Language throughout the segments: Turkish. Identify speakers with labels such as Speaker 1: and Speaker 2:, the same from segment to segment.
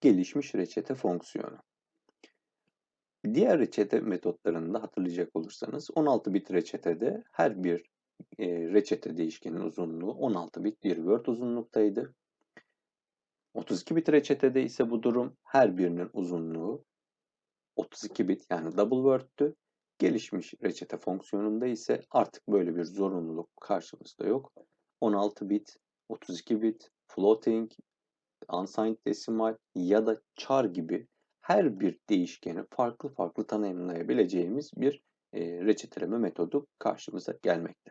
Speaker 1: gelişmiş reçete fonksiyonu. Diğer reçete metotlarında hatırlayacak olursanız 16 bit reçetede her bir e, reçete değişkenin uzunluğu 16 bit bir word uzunluktaydı. 32 bit reçetede ise bu durum her birinin uzunluğu 32 bit yani double word'tü. Gelişmiş reçete fonksiyonunda ise artık böyle bir zorunluluk karşımızda yok. 16 bit, 32 bit, floating, unsigned decimal ya da char gibi her bir değişkeni farklı farklı tanımlayabileceğimiz bir e, reçeteleme metodu karşımıza gelmekte.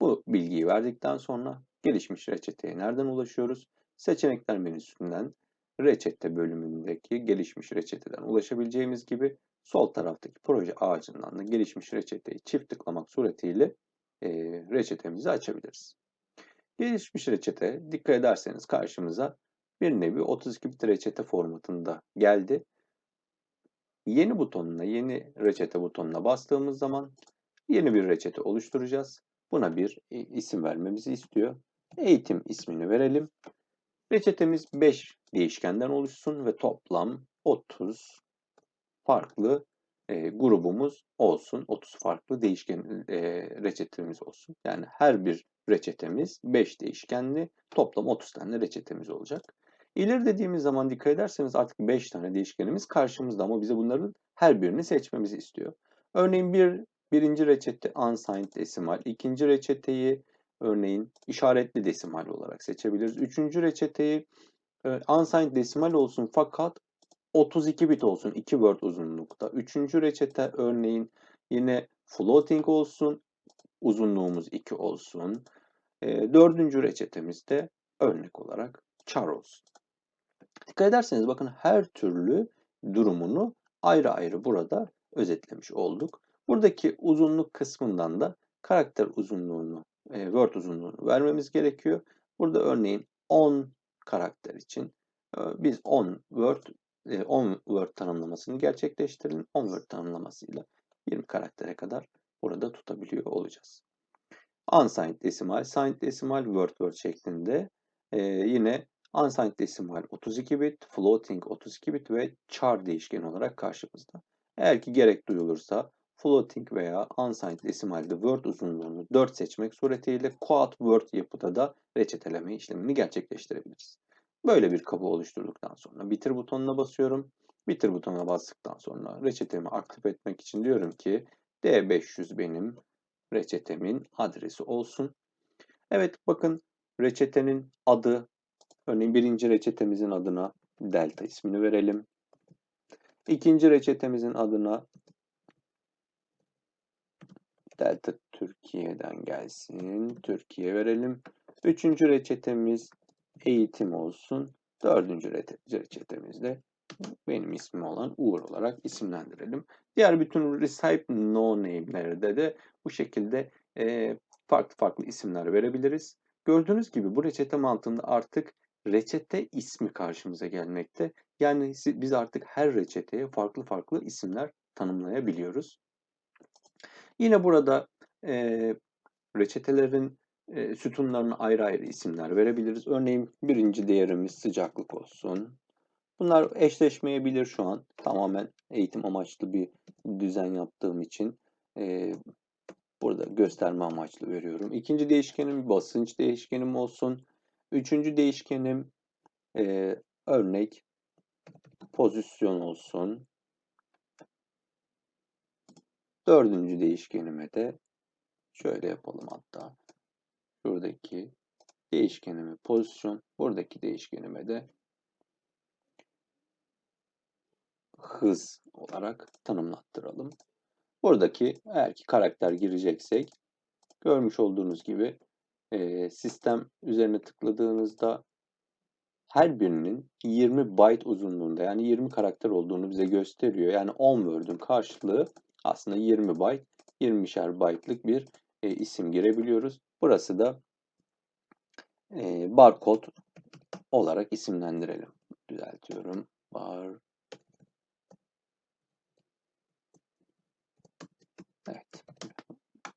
Speaker 1: Bu bilgiyi verdikten sonra gelişmiş reçeteye nereden ulaşıyoruz? Seçenekler menüsünden reçete bölümündeki gelişmiş reçeteden ulaşabileceğimiz gibi sol taraftaki proje ağacından da gelişmiş reçeteyi çift tıklamak suretiyle e, reçetemizi açabiliriz. Gelişmiş reçete dikkat ederseniz karşımıza bir nevi 32 bit reçete formatında geldi. Yeni butonuna, yeni reçete butonuna bastığımız zaman yeni bir reçete oluşturacağız. Buna bir e, isim vermemizi istiyor. Eğitim ismini verelim. Reçetemiz 5 değişkenden oluşsun ve toplam 30 farklı e, grubumuz olsun. 30 farklı değişken e, reçetemiz olsun. Yani her bir reçetemiz 5 değişkenli toplam 30 tane reçetemiz olacak. İleri dediğimiz zaman dikkat ederseniz artık 5 tane değişkenimiz karşımızda ama bize bunların her birini seçmemizi istiyor. Örneğin bir birinci reçete unsigned desimal, ikinci reçeteyi örneğin işaretli desimal olarak seçebiliriz. Üçüncü reçeteyi e, unsigned desimal olsun fakat 32 bit olsun 2 word uzunlukta. Üçüncü reçete örneğin yine floating olsun uzunluğumuz 2 olsun. E, dördüncü reçetemizde örnek olarak char olsun. Dikkat ederseniz bakın her türlü durumunu ayrı ayrı burada özetlemiş olduk. Buradaki uzunluk kısmından da karakter uzunluğunu, e, word uzunluğunu vermemiz gerekiyor. Burada örneğin 10 karakter için e, biz 10 word 10 e, word tanımlamasını gerçekleştirelim. 10 word tanımlamasıyla 20 karaktere kadar burada tutabiliyor olacağız. Unsigned desimal, signed desimal, word word şeklinde yine Unsigned desimal 32 bit, floating 32 bit ve char değişken olarak karşımızda. Eğer ki gerek duyulursa floating veya unsigned desimalde word uzunluğunu 4 seçmek suretiyle quad word yapıda da reçeteleme işlemini gerçekleştirebiliriz. Böyle bir kabı oluşturduktan sonra bitir butonuna basıyorum. Bitir butonuna bastıktan sonra reçetemi aktif etmek için diyorum ki D500 benim reçetemin adresi olsun. Evet bakın reçetenin adı Örneğin birinci reçetemizin adına delta ismini verelim. İkinci reçetemizin adına delta Türkiye'den gelsin. Türkiye verelim. Üçüncü reçetemiz eğitim olsun. Dördüncü reçetemiz de benim ismim olan Uğur olarak isimlendirelim. Diğer bütün recipe no name'lerde de bu şekilde farklı farklı isimler verebiliriz. Gördüğünüz gibi bu reçete mantığında artık reçete ismi karşımıza gelmekte. Yani biz artık her reçeteye farklı farklı isimler tanımlayabiliyoruz. Yine burada e, reçetelerin e, sütunlarına ayrı ayrı isimler verebiliriz. Örneğin birinci değerimiz sıcaklık olsun. Bunlar eşleşmeyebilir şu an. Tamamen eğitim amaçlı bir düzen yaptığım için e, burada gösterme amaçlı veriyorum. İkinci değişkenim basınç değişkenim olsun. Üçüncü değişkenim e, örnek pozisyon olsun. Dördüncü değişkenime de şöyle yapalım hatta. Şuradaki değişkenimi pozisyon, buradaki değişkenime de hız olarak tanımlattıralım. Buradaki eğer ki karakter gireceksek görmüş olduğunuz gibi e, sistem üzerine tıkladığınızda her birinin 20 byte uzunluğunda yani 20 karakter olduğunu bize gösteriyor. Yani 10 word'ün karşılığı aslında 20 byte, 20'şer byte'lık bir e, isim girebiliyoruz. Burası da e, barkod olarak isimlendirelim. Düzeltiyorum. Bar Evet.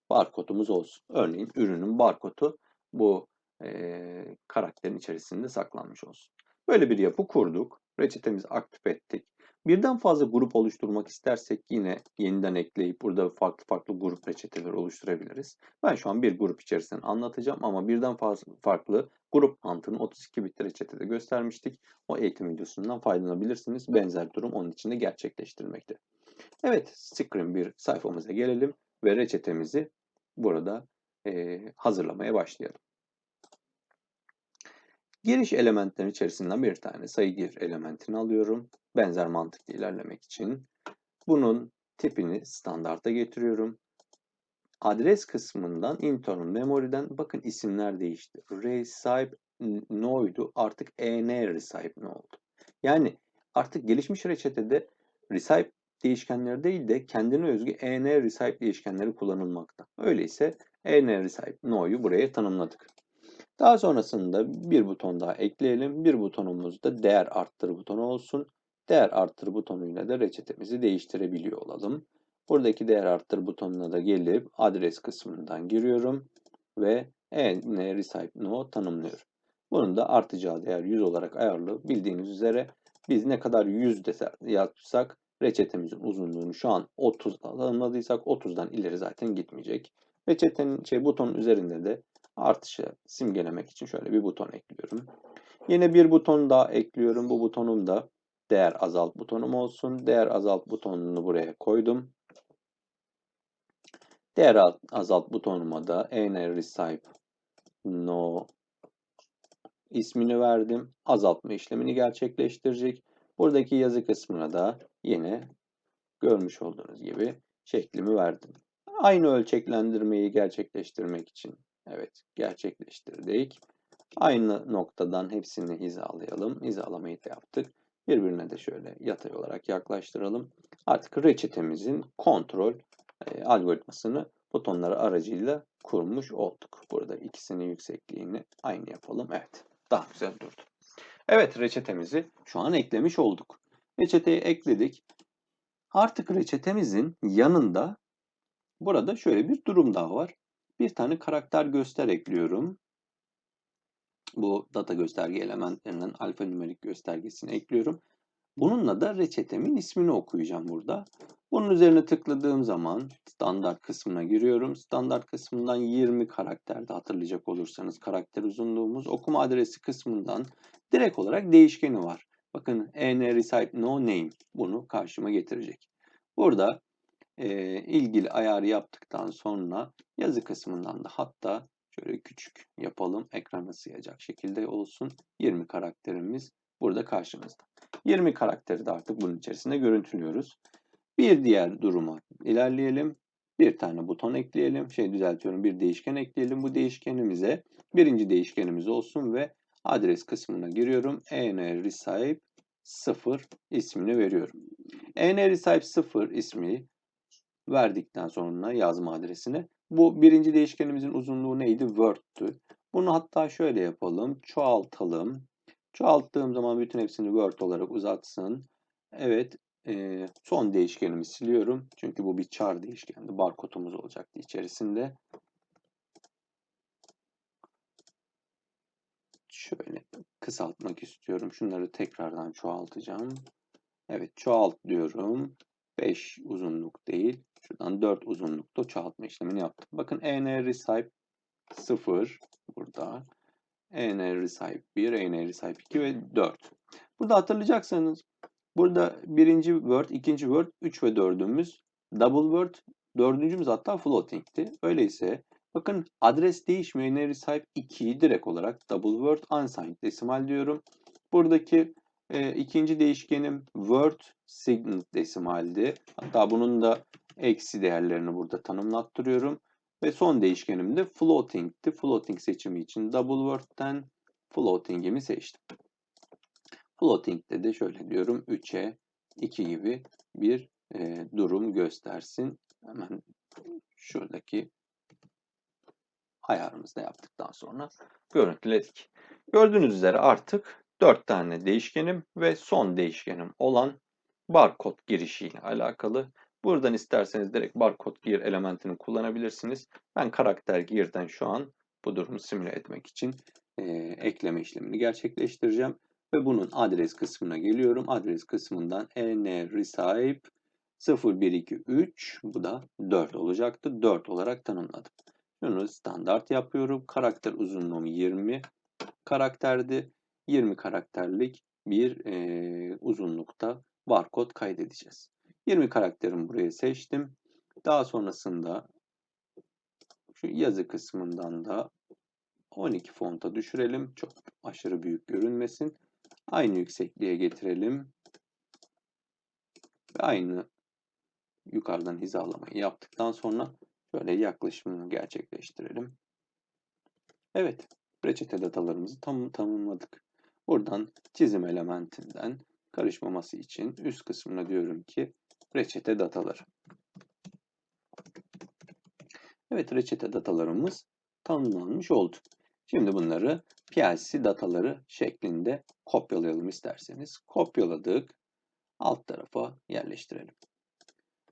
Speaker 1: Barkodumuz olsun. Örneğin ürünün barkodu bu e, karakterin içerisinde saklanmış olsun. Böyle bir yapı kurduk. Reçetemizi aktif ettik. Birden fazla grup oluşturmak istersek yine yeniden ekleyip burada farklı farklı grup reçeteleri oluşturabiliriz. Ben şu an bir grup içerisinde anlatacağım ama birden fazla farklı grup mantığını 32 bit reçetede göstermiştik. O eğitim videosundan faydalanabilirsiniz. Benzer durum onun içinde gerçekleştirmekte. Evet, screen bir sayfamıza gelelim ve reçetemizi burada e, hazırlamaya başlayalım. Giriş elementlerin içerisinden bir tane sayı gir elementini alıyorum. Benzer mantıkla ilerlemek için. Bunun tipini standarta getiriyorum. Adres kısmından internal memory'den bakın isimler değişti. Recipe no'ydu artık en recipe no oldu. Yani artık gelişmiş reçetede recipe değişkenleri değil de kendine özgü en recipe değişkenleri kullanılmakta. Öyleyse en recipe no'yu buraya tanımladık. Daha sonrasında bir buton daha ekleyelim. Bir butonumuz da değer arttır butonu olsun. Değer arttır butonuyla da reçetemizi değiştirebiliyor olalım. Buradaki değer arttır butonuna da gelip adres kısmından giriyorum ve en recipe no tanımlıyorum. Bunun da artacağı değer 100 olarak ayarlı. Bildiğiniz üzere biz ne kadar 100 yapsak reçetemizin uzunluğunu şu an 30 tanımladıysak 30'dan ileri zaten gitmeyecek. Reçetenin şey butonun üzerinde de artışı simgelemek için şöyle bir buton ekliyorum. Yine bir buton daha ekliyorum. Bu butonum da değer azalt butonum olsun. Değer azalt butonunu buraya koydum. Değer azalt butonuma da ener recipe no ismini verdim. Azaltma işlemini gerçekleştirecek. Buradaki yazı kısmına da yine görmüş olduğunuz gibi şeklimi verdim. Aynı ölçeklendirmeyi gerçekleştirmek için evet gerçekleştirdik. Aynı noktadan hepsini hizalayalım. Hizalamayı da yaptık. Birbirine de şöyle yatay olarak yaklaştıralım. Artık reçetemizin kontrol e, algoritmasını butonları aracıyla kurmuş olduk. Burada ikisinin yüksekliğini aynı yapalım. Evet daha güzel durdu. Evet reçetemizi şu an eklemiş olduk. Reçeteyi ekledik. Artık reçetemizin yanında burada şöyle bir durum daha var. Bir tane karakter göster ekliyorum. Bu data gösterge elementlerinden alfanümerik göstergesini ekliyorum. Bununla da reçetemin ismini okuyacağım burada. Bunun üzerine tıkladığım zaman standart kısmına giriyorum. Standart kısmından 20 karakterde hatırlayacak olursanız karakter uzunluğumuz okuma adresi kısmından direkt olarak değişkeni var. Bakın en recipe no name bunu karşıma getirecek. Burada e, ilgili ayarı yaptıktan sonra yazı kısmından da hatta şöyle küçük yapalım ekrana sığacak şekilde olsun 20 karakterimiz burada karşımızda. 20 karakteri de artık bunun içerisinde görüntülüyoruz. Bir diğer duruma ilerleyelim. Bir tane buton ekleyelim. Şey düzeltiyorum bir değişken ekleyelim. Bu değişkenimize birinci değişkenimiz olsun ve adres kısmına giriyorum. enrecipe 0 ismini veriyorum. enrecipe 0 ismi verdikten sonra yazma adresine bu birinci değişkenimizin uzunluğu neydi? Word'tü. Bunu hatta şöyle yapalım. Çoğaltalım. Çoğalttığım zaman bütün hepsini Word olarak uzatsın. Evet. E, son değişkenimi siliyorum. Çünkü bu bir char değişkendi. Barkodumuz olacaktı içerisinde. Şöyle kısaltmak istiyorum. Şunları tekrardan çoğaltacağım. Evet çoğalt diyorum. 5 uzunluk değil. Şuradan 4 uzunlukta çoğaltma işlemini yaptım. Bakın enr sahip 0 burada. enr sahip 1, enr sahip 2 ve 4. Burada hatırlayacaksanız burada birinci word, ikinci word, 3 ve dördümüz double word, dördüncümüz hatta floating'ti. Öyleyse bakın adres değişmiyor. enr sahip 2'yi direkt olarak double word unsigned desimal diyorum. Buradaki e, ikinci değişkenim word signal desimaldi. Hatta bunun da eksi değerlerini burada tanımlattırıyorum. Ve son değişkenim de floating'ti. Floating seçimi için double word'den floating'imi seçtim. Floating'de de şöyle diyorum 3'e 2 gibi bir e, durum göstersin. Hemen şuradaki ayarımızı da yaptıktan sonra görüntüledik. Gördüğünüz üzere artık 4 tane değişkenim ve son değişkenim olan barkod girişiyle alakalı Buradan isterseniz direkt barkod gir elementini kullanabilirsiniz. Ben karakter girden şu an bu durumu simüle etmek için e, ekleme işlemini gerçekleştireceğim. Ve bunun adres kısmına geliyorum. Adres kısmından en receive 0123 bu da 4 olacaktı. 4 olarak tanımladım. Şunu standart yapıyorum. Karakter uzunluğum 20 karakterdi. 20 karakterlik bir e, uzunlukta barkod kaydedeceğiz. 20 karakterimi buraya seçtim. Daha sonrasında şu yazı kısmından da 12 fonta düşürelim. Çok aşırı büyük görünmesin. Aynı yüksekliğe getirelim. Ve aynı yukarıdan hizalamayı yaptıktan sonra şöyle yaklaşımını gerçekleştirelim. Evet, reçete datalarımızı tam tanımladık. Buradan çizim elementinden karışmaması için üst kısmına diyorum ki reçete dataları. Evet, reçete datalarımız tanımlanmış oldu. Şimdi bunları PLC dataları şeklinde kopyalayalım isterseniz. Kopyaladık. Alt tarafa yerleştirelim.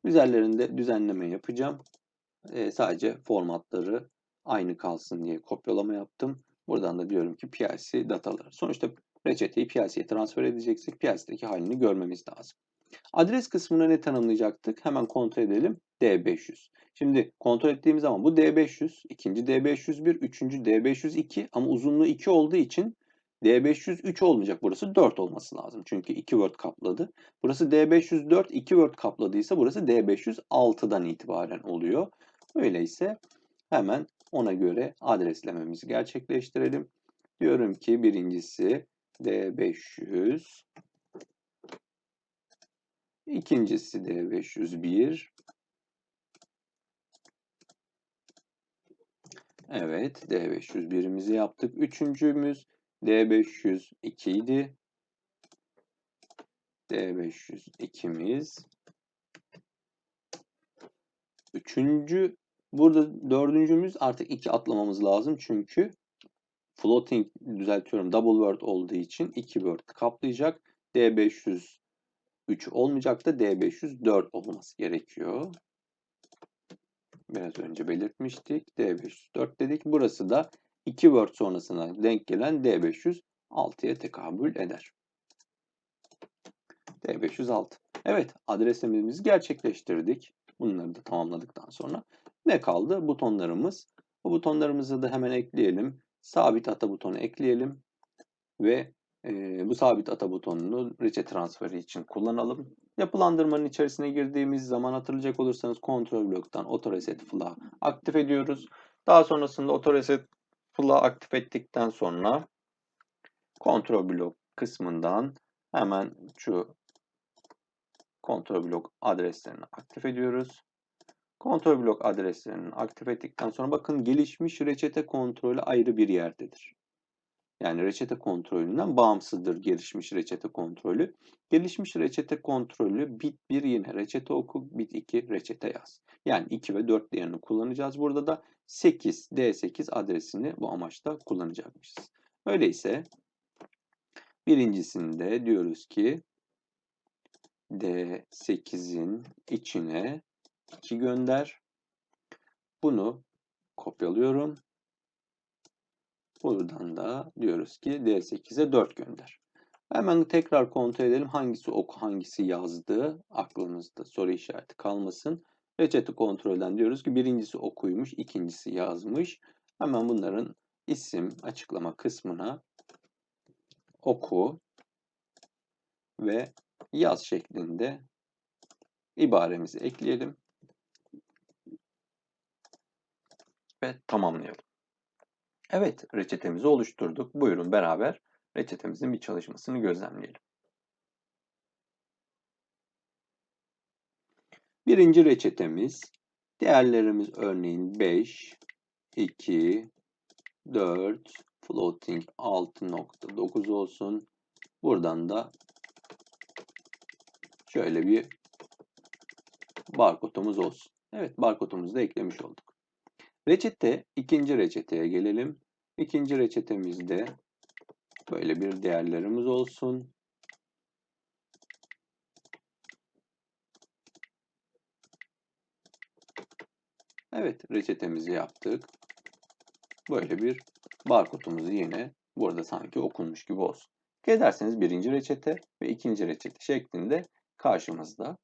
Speaker 1: Üzerlerinde düzenleme yapacağım. Ee, sadece formatları aynı kalsın diye kopyalama yaptım. Buradan da diyorum ki PLC dataları. Sonuçta reçeteyi PLC'ye transfer edeceksek PLC'deki halini görmemiz lazım. Adres kısmına ne tanımlayacaktık? Hemen kontrol edelim. D500. Şimdi kontrol ettiğimiz zaman bu D500, ikinci D501, üçüncü D502 ama uzunluğu 2 olduğu için D503 olmayacak. Burası 4 olması lazım. Çünkü 2 word kapladı. Burası D504, 2 word kapladıysa burası D506'dan itibaren oluyor. Öyleyse hemen ona göre adreslememizi gerçekleştirelim. Diyorum ki birincisi D500, ikincisi D501, Evet, D501'imizi yaptık. Üçüncümüz D502 idi. D502'miz. Üçüncü, burada dördüncümüz artık iki atlamamız lazım. Çünkü floating düzeltiyorum double word olduğu için iki word kaplayacak. D503 olmayacak da D504 olması gerekiyor. Biraz önce belirtmiştik. D504 dedik. Burası da 2 word sonrasına denk gelen D506'ya tekabül eder. D506. Evet adresimizi gerçekleştirdik. Bunları da tamamladıktan sonra ne kaldı? Butonlarımız. Bu butonlarımızı da hemen ekleyelim. Sabit ata butonu ekleyelim. Ve e, bu sabit ata butonunu reçete transferi için kullanalım. Yapılandırmanın içerisine girdiğimiz zaman hatırlayacak olursanız kontrol bloktan autoreset flag aktif ediyoruz. Daha sonrasında autoreset flag aktif ettikten sonra kontrol blok kısmından hemen şu kontrol blok adreslerini aktif ediyoruz. Kontrol blok adreslerini aktif ettikten sonra bakın gelişmiş reçete kontrolü ayrı bir yerdedir. Yani reçete kontrolünden bağımsızdır gelişmiş reçete kontrolü. Gelişmiş reçete kontrolü bit 1 yine reçete oku, bit 2 reçete yaz. Yani 2 ve 4 değerini kullanacağız. Burada da 8 D8 adresini bu amaçla kullanacakmışız. Öyleyse birincisinde diyoruz ki D8'in içine 2 gönder. Bunu kopyalıyorum. Buradan da diyoruz ki D8'e 4 gönder. Hemen tekrar kontrol edelim hangisi oku hangisi yazdı. Aklınızda soru işareti kalmasın. Reçete kontrolden diyoruz ki birincisi okuymuş, ikincisi yazmış. Hemen bunların isim açıklama kısmına oku ve yaz şeklinde ibaremizi ekleyelim ve tamamlayalım. Evet, reçetemizi oluşturduk. Buyurun beraber reçetemizin bir çalışmasını gözlemleyelim. Birinci reçetemiz, değerlerimiz örneğin 5, 2, 4, floating 6.9 olsun. Buradan da şöyle bir barkodumuz olsun. Evet, barkodumuzu da eklemiş olduk. Reçete, ikinci reçeteye gelelim. İkinci reçetemizde böyle bir değerlerimiz olsun. Evet, reçetemizi yaptık. Böyle bir barkodumuzu yine burada sanki okunmuş gibi olsun. Dikkat ederseniz birinci reçete ve ikinci reçete şeklinde karşımızda.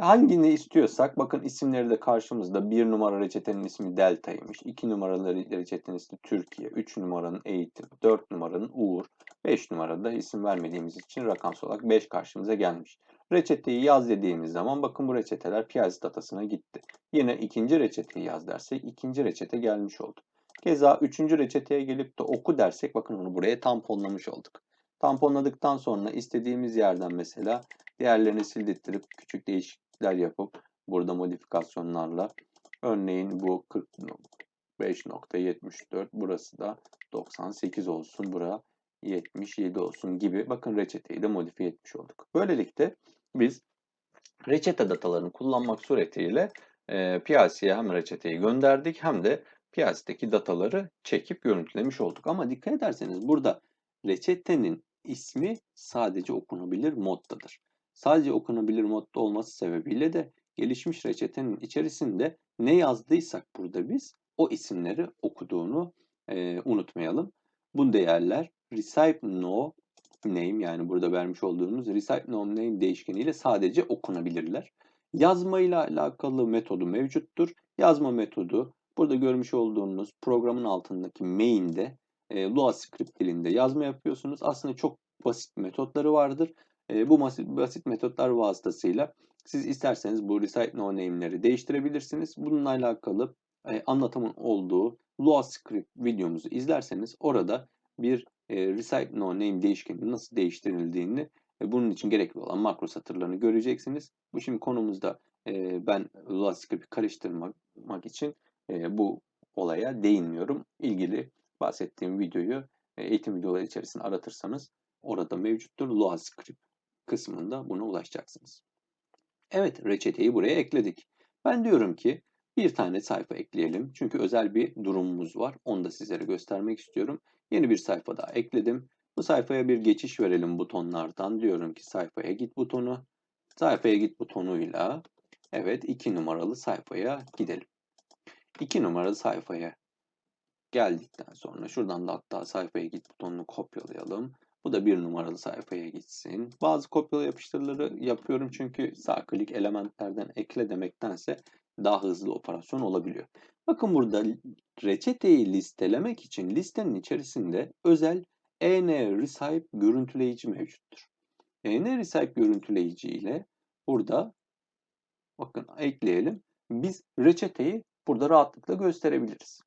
Speaker 1: Hangini istiyorsak bakın isimleri de karşımızda. Bir numara reçetenin ismi Delta'ymış. 2 numaralı reçetenin ismi Türkiye. 3 numaranın Eğitim. 4 numaranın Uğur. 5 numarada isim vermediğimiz için rakamsal olarak 5 karşımıza gelmiş. Reçeteyi yaz dediğimiz zaman bakın bu reçeteler piyaz datasına gitti. Yine ikinci reçeteyi yaz dersek ikinci reçete gelmiş oldu. Keza üçüncü reçeteye gelip de oku dersek bakın onu buraya tamponlamış olduk. Tamponladıktan sonra istediğimiz yerden mesela Diğerlerini sildirttirip küçük değişiklikler yapıp burada modifikasyonlarla örneğin bu 45.74 burası da 98 olsun bura 77 olsun gibi bakın reçeteyi de modifiye etmiş olduk. Böylelikle biz reçete datalarını kullanmak suretiyle e, piyasaya hem reçeteyi gönderdik hem de piyasadaki dataları çekip görüntülemiş olduk. Ama dikkat ederseniz burada reçetenin ismi sadece okunabilir moddadır sadece okunabilir modda olması sebebiyle de gelişmiş reçetenin içerisinde ne yazdıysak burada biz o isimleri okuduğunu e, unutmayalım. Bu değerler receive no name yani burada vermiş olduğumuz receive no name değişkeniyle sadece okunabilirler. Yazma ile alakalı metodu mevcuttur. Yazma metodu burada görmüş olduğunuz programın altındaki main'de e, Lua script dilinde yazma yapıyorsunuz. Aslında çok basit metotları vardır. E, bu basit, basit metotlar vasıtasıyla siz isterseniz bu recite no name'leri değiştirebilirsiniz. Bununla alakalı e, anlatımın olduğu Lua script videomuzu izlerseniz orada bir e, recite no name değişkeninin nasıl değiştirildiğini ve bunun için gerekli olan makro satırlarını göreceksiniz. Bu şimdi konumuzda e, ben Lua script'i karıştırmak için e, bu olaya değinmiyorum. İlgili bahsettiğim videoyu e, eğitim videoları içerisinde aratırsanız orada mevcuttur. Lua script kısmında buna ulaşacaksınız. Evet reçeteyi buraya ekledik. Ben diyorum ki bir tane sayfa ekleyelim. Çünkü özel bir durumumuz var. Onu da sizlere göstermek istiyorum. Yeni bir sayfa daha ekledim. Bu sayfaya bir geçiş verelim butonlardan. Diyorum ki sayfaya git butonu. Sayfaya git butonuyla evet 2 numaralı sayfaya gidelim. 2 numaralı sayfaya geldikten sonra şuradan da hatta sayfaya git butonunu kopyalayalım. Bu da bir numaralı sayfaya gitsin. Bazı kopyala yapıştırları yapıyorum çünkü sağ klik elementlerden ekle demektense daha hızlı operasyon olabiliyor. Bakın burada reçeteyi listelemek için listenin içerisinde özel EN Recipe görüntüleyici mevcuttur. EN Recipe görüntüleyici ile burada bakın ekleyelim. Biz reçeteyi burada rahatlıkla gösterebiliriz.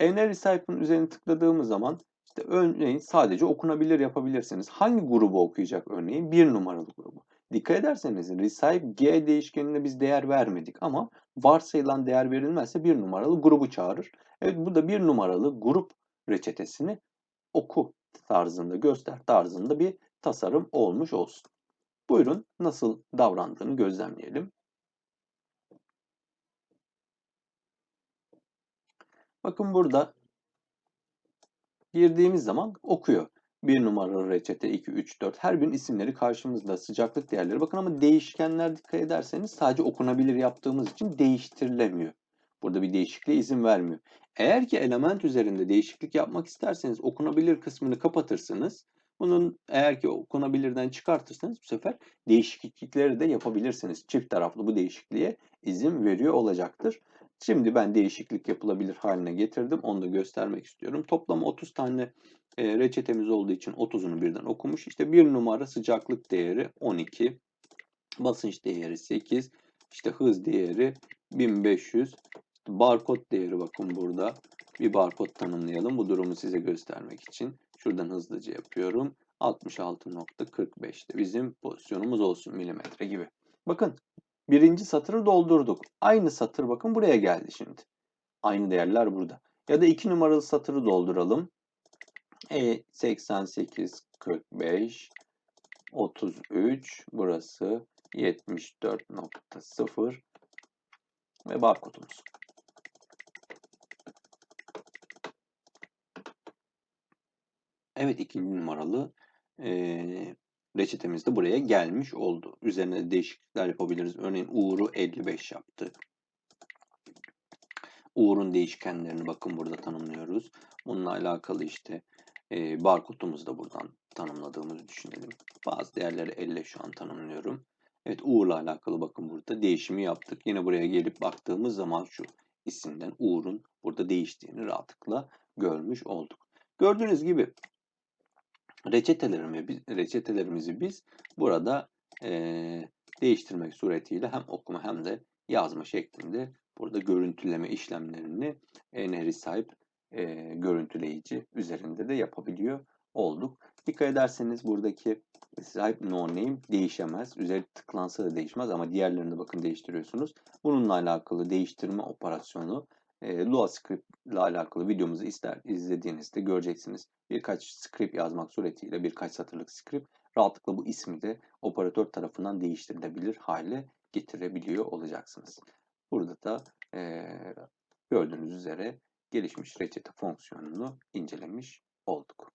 Speaker 1: EN Recipe'ın üzerine tıkladığımız zaman işte örneğin sadece okunabilir yapabilirsiniz. Hangi grubu okuyacak örneğin? Bir numaralı grubu. Dikkat ederseniz receive g değişkenine biz değer vermedik ama varsayılan değer verilmezse bir numaralı grubu çağırır. Evet bu da bir numaralı grup reçetesini oku tarzında göster tarzında bir tasarım olmuş olsun. Buyurun nasıl davrandığını gözlemleyelim. Bakın burada girdiğimiz zaman okuyor. 1 numaralı reçete 2, 3, 4 her birinin isimleri karşımızda sıcaklık değerleri. Bakın ama değişkenler dikkat ederseniz sadece okunabilir yaptığımız için değiştirilemiyor. Burada bir değişikliğe izin vermiyor. Eğer ki element üzerinde değişiklik yapmak isterseniz okunabilir kısmını kapatırsınız. Bunun eğer ki okunabilirden çıkartırsanız bu sefer değişiklikleri de yapabilirsiniz. Çift taraflı bu değişikliğe izin veriyor olacaktır. Şimdi ben değişiklik yapılabilir haline getirdim. Onu da göstermek istiyorum. Toplam 30 tane e, reçetemiz olduğu için 30'unu birden okumuş. İşte bir numara sıcaklık değeri 12. Basınç değeri 8. İşte hız değeri 1500. İşte barkod değeri bakın burada. Bir barkod tanımlayalım. Bu durumu size göstermek için. Şuradan hızlıca yapıyorum. 66.45'te bizim pozisyonumuz olsun milimetre gibi. Bakın birinci satırı doldurduk. Aynı satır bakın buraya geldi şimdi. Aynı değerler burada. Ya da iki numaralı satırı dolduralım. E 88 45 33 burası 74.0 ve barkodumuz. Evet ikinci numaralı e, reçetemiz de buraya gelmiş oldu. Üzerine değişiklikler yapabiliriz. Örneğin Uğur'u 55 yaptı. Uğur'un değişkenlerini bakın burada tanımlıyoruz. Bununla alakalı işte E, barkodumuzu da buradan tanımladığımızı düşünelim. Bazı değerleri elle şu an tanımlıyorum. Evet Uğur'la alakalı bakın burada değişimi yaptık. Yine buraya gelip baktığımız zaman şu isimden Uğur'un burada değiştiğini rahatlıkla görmüş olduk. Gördüğünüz gibi reçetelerimi, reçetelerimizi biz burada eee, değiştirmek suretiyle hem okuma hem de yazma şeklinde burada görüntüleme işlemlerini Eneri sahip eee, görüntüleyici üzerinde de yapabiliyor olduk. Dikkat ederseniz buradaki sahip no name değişemez. Üzeri tıklansa da değişmez ama diğerlerini bakın değiştiriyorsunuz. Bununla alakalı değiştirme operasyonu e, Lua script ile alakalı videomuzu ister izlediğinizde göreceksiniz. Birkaç script yazmak suretiyle birkaç satırlık script rahatlıkla bu ismi de operatör tarafından değiştirilebilir hale getirebiliyor olacaksınız. Burada da e, gördüğünüz üzere gelişmiş reçete fonksiyonunu incelemiş olduk.